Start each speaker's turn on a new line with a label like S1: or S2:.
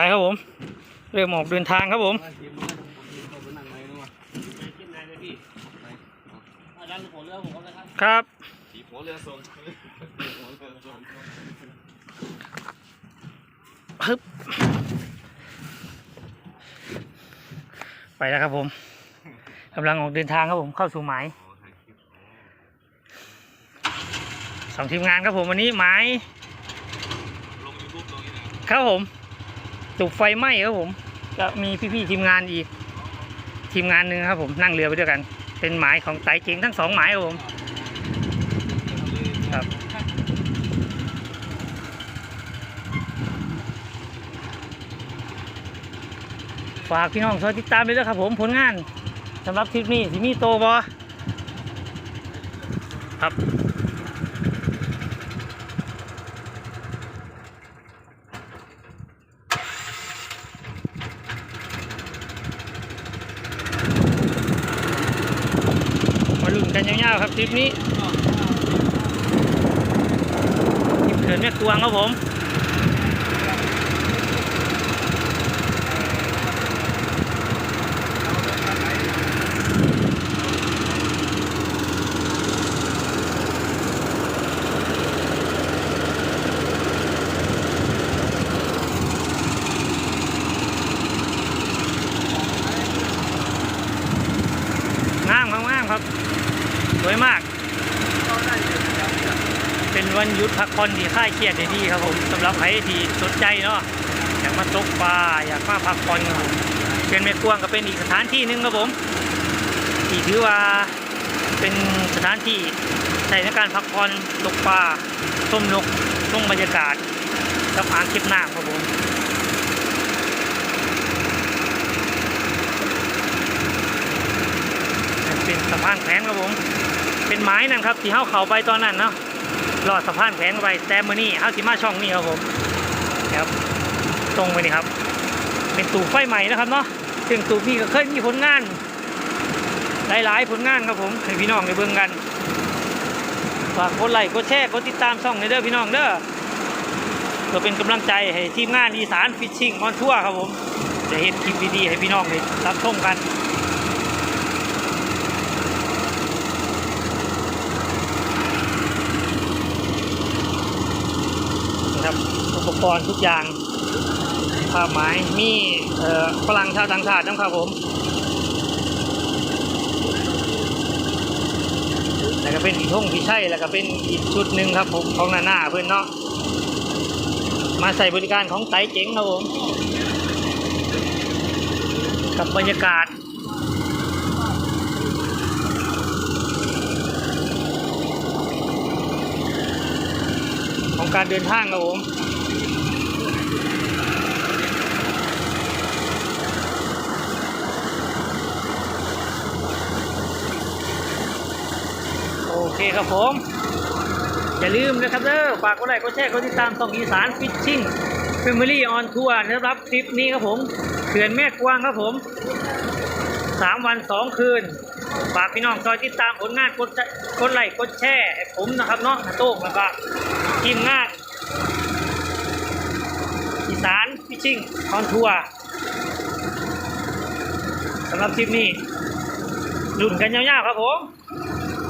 S1: ไปครับผม เริ่มออกเดินทางครับผมครับ
S2: สีหัวเรือทรง
S1: ฮึบไปแล้วครับผมกำลังออกเดินทางครับผมเข้าสู่หมายสองทีมงานครับผมวันนี้หมาย
S2: ลงยูทูบลงนี่นะครับ
S1: ผม จุกไฟไหม้ครับผมก็มีพี่ๆทีมงานอีก ทีมงานหนึ่งครับผมนั่งเรือไปด้วยกัน เป็นหมายของไต่เก่งทั้งสองหมายครับผมครับฝากพี่น้องช่วยติดตามด้วยนะครับผมผลงานสำหรับทริปนี้สิมีโตบอครับ มาลุ้น กันยาวๆครับทริปนี้ทิปเขื่อนแม่กวางครับผมงามครับงามครับ วยมาก เป็นวันหยุดพักผ่อนที่ค่ายเครียดด้ดีครับผมสำหรับใครที่สนใจเนาะอยากมาตกปลาอยากมาพักผ่อนครับผมเชียงแม่กวางก็เป็นอีกสถานที่หนึ่งครับผมที่ถือว่าเป็นสถานที่ใช้ในการพักผ่อนตกปลาส้มนกชมบรรยากาศกับอ่างเก็บน้ำครับผมเป็นสะพานแขวนครับผม เป็นไม้นั่นครับที่เฮาเขาไปตอนนั้นเนาะลอดสะพานแขวนไปแต่มือนี้เฮาสิมาช่องนี้ครับผมครับตรงไปนี่ครับ เป็นตูไฟใหม่นะครับเนาะซึ่งตู่พี่ก็เคยมีผลงานหลายๆผลงานครับผมให้พี่น้องได้เบิ่งกันฝากกดไลค์กดแชร์กดติดตามช่องในเด้อพี่น้องเด้อเพื่อเป็นกำลังใจให้ทีมงานอีสานฟิชชิ่งออนทัวร์ครับผมจะเห็นคลิปดีๆให้พี่น้องได้รับชมกัน ครับ อุปกรณ์ทุกอย่างผ้าไหมมีเอ่อฝรั่งชาวต่างชาตินะครับผมแล้วก็เป็นอีท่งที่ใช่แล้วก็เป็นอีกชุดหนึ่งครับผมของนาหน้าเพื่อนเนาะมาใส่บริการของไตเจ๋งครับผมกับบรรยากาศ ของการเดินทางครับผมโอเคครับผม อย่าลืมนะครับเด้อฝากกดไลค์กดแชร์กดติดตามช่องอีสานฟิชชิ่ง f ฟมิลี่ออนทัวร์นะครับคลิปนี้ครับผมเขื่อนแม่กวางครับผมสามวันสองคืนฝากพี่น้องคอยติดตามผลงานกดกดไลค์กดแชร์ผมนะครับเนาะโต้งแล้วก็ ทีมงานอีสานพิชิ่งคอนทัวร์สำหรับคลิปนี้ลุ่นกันยาวๆครับผม